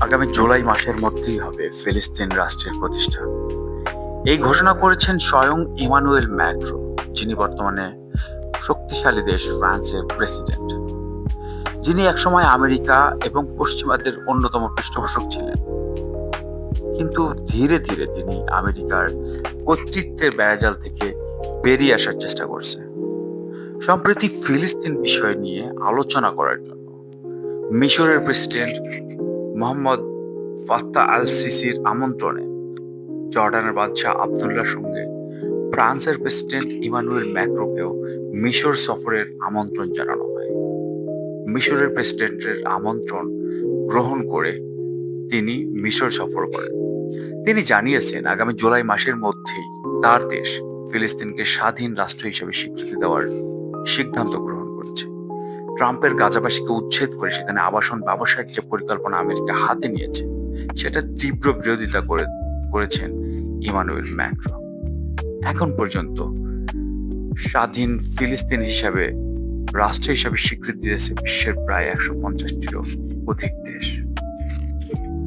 আগামী জুলাই মাসের মধ্যেই হবে ফিলিস্তিন রাষ্ট্রের প্রতিষ্ঠা। এই ঘোষণা করেছেন স্বয়ং ইমানুয়েল ম্যাক্রো, যিনি বর্তমানে শক্তিশালী দেশ ফ্রান্সের প্রেসিডেন্ট। যিনি একসময় আমেরিকা এবং পশ্চিমাদের অন্যতম পৃষ্ঠপোষক ছিলেন। কিন্তু ধীরে ধীরে তিনি আমেরিকার কর্তৃত্বের বেড়াজাল থেকে বেরিয়ে আসার চেষ্টা করছে। সম্প্রতি ফিলিস্তিন বিষয় নিয়ে আলোচনা করার জন্য মিশরের প্রেসিডেন্ট মোহাম্মদ ফাত্তা আল সিসির আমন্ত্রণে জর্ডানের বাদশাহ আবদুল্লার সঙ্গে ফ্রান্সের প্রেসিডেন্ট ইমানুয়েল ম্যাক্রোকেও মিশর সফরের আমন্ত্রণ জানানো হয়। মিশরের প্রেসিডেন্টের আমন্ত্রণ গ্রহণ করে তিনি মিশর সফর করেন। তিনি জানিয়েছেন, আগামী জুলাই মাসের মধ্যেই তার দেশ ফিলিস্তিনকে স্বাধীন রাষ্ট্র হিসেবে স্বীকৃতি দেওয়ার সিদ্ধান্ত গ্রহণ ট্রাম্পের গাজাবাসীকে উচ্ছেদ করে সেখানে আবাসন ব্যবসায়িক যে পরিকল্পনা আমেরিকা হাতে নিয়েছে, সেটা তীব্র বিরোধিতা করে, করেছেন ইমানুয়েল ম্যাক্রো। এখন পর্যন্ত স্বাধীন ফিলিস্তিন হিসাবে, রাষ্ট্র হিসাবে স্বীকৃতি দিয়েছে বিশ্বের প্রায় একশো পঞ্চাশটিরও অধিক দেশ।